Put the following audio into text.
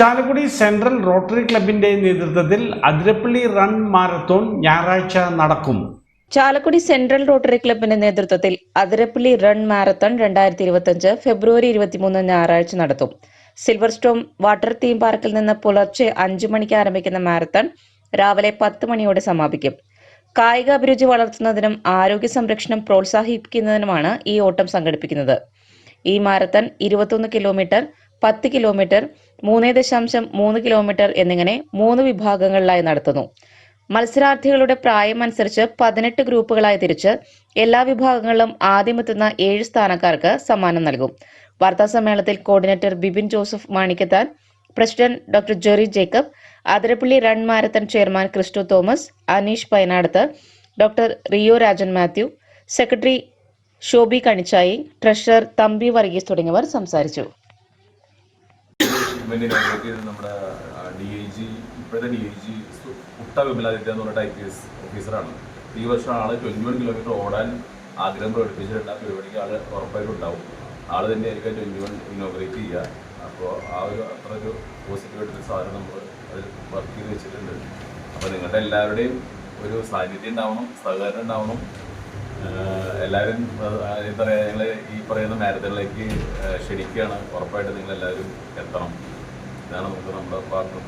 Chalakudy central rotary ക്ലബിന്റെ നേതൃത്വത്തിൽ Athirappilly run marathon ഞായറാഴ്ച നടക്കും. ചാലക്കുടി സെൻട്രൽ റോട്ടറി ക്ലബിന്റെ നേതൃത്വത്തിൽ അതിരപ്പള്ളി റൺ മാരത്തോൺ രണ്ടായിരത്തി ഇരുപത്തിയഞ്ച് ഫെബ്രുവരി ഇരുപത്തിമൂന്ന് ഞായറാഴ്ച നടത്തും. സിൽവർ സ്റ്റോം വാട്ടർ തീം പാർക്കിൽ നിന്ന് പുലർച്ചെ അഞ്ചു മണിക്ക് ആരംഭിക്കുന്ന മാരത്തൺ രാവിലെ പത്ത് മണിയോടെ സമാപിക്കും. കായിക അഭിരുചി വളർത്തുന്നതിനും ആരോഗ്യ സംരക്ഷണം പ്രോത്സാഹിപ്പിക്കുന്നതിനുമാണ് ഈ ഓട്ടം സംഘടിപ്പിക്കുന്നത്. ഈ മാരത്തൺ ഇരുപത്തൊന്ന് കിലോമീറ്റർ പത്ത് കിലോമീറ്റർ മൂന്ന് ദശാംശം മൂന്ന് കിലോമീറ്റർ എന്നിങ്ങനെ മൂന്ന് വിഭാഗങ്ങളിലായി നടത്തുന്നു. മത്സരാർത്ഥികളുടെ പ്രായം അനുസരിച്ച് പതിനെട്ട് ഗ്രൂപ്പുകളായി തിരിച്ച് എല്ലാ വിഭാഗങ്ങളിലും ആദ്യമെത്തുന്ന ഏഴ് സ്ഥാനക്കാർക്ക് സമ്മാനം നൽകും. വാർത്താ സമ്മേളനത്തിൽ coordinator Bibin Joseph Manikkathan president doctor Jerry Jacob Athirappilly run marathon chairman Christo Thomas Aneesh Painadath doctor Rio Rajan Mathew secretary Shobi Kanichayi treasurer Thampi Varghese തുടങ്ങിയവർ സംസാരിച്ചു. ഇവന്റ് ഇനോഗ്രേറ്റ് ചെയ്ത് നമ്മുടെ ഡി ഐ ജി ഇപ്പോഴത്തെ D I G ഉട്ട വിമലാദിത്യ എന്ന് പറഞ്ഞ I P S ഓഫീസറാണ് ഈ വർഷം ആൾ ട്വന്റി വൺ കിലോമീറ്റർ ഓടാൻ ആഗ്രഹം പ്രകടിപ്പിച്ചിട്ടുണ്ട്. ആ പരിപാടിക്ക് ആൾ ഉറപ്പായിട്ടും ഉണ്ടാവും. ആൾ തന്നെ ആയിരിക്കും ട്വന്റി വൺ ഇനോഗ്രേറ്റ് ചെയ്യുക. അപ്പോൾ ആ ഒരു അത്ര ഒരു പോസിറ്റീവായിട്ടൊരു സാധനം നമ്മൾ അതിൽ വർക്ക് ചെയ്ത് വെച്ചിട്ടുണ്ട്. അപ്പോൾ നിങ്ങളുടെ എല്ലാവരുടെയും ഒരു സാന്നിധ്യം ഉണ്ടാവണം സഹകരണം ഉണ്ടാവണം. എല്ലാവരും എന്താ പറയുക ഞങ്ങൾ ഈ പറയുന്ന മാരത്തണിലേക്ക് ക്ഷണിക്കുകയാണ്. ഉറപ്പായിട്ട് നിങ്ങളെല്ലാവരും എത്തണം. ഇതാണ് നമുക്ക് നമ്മുടെ പാർട്ടി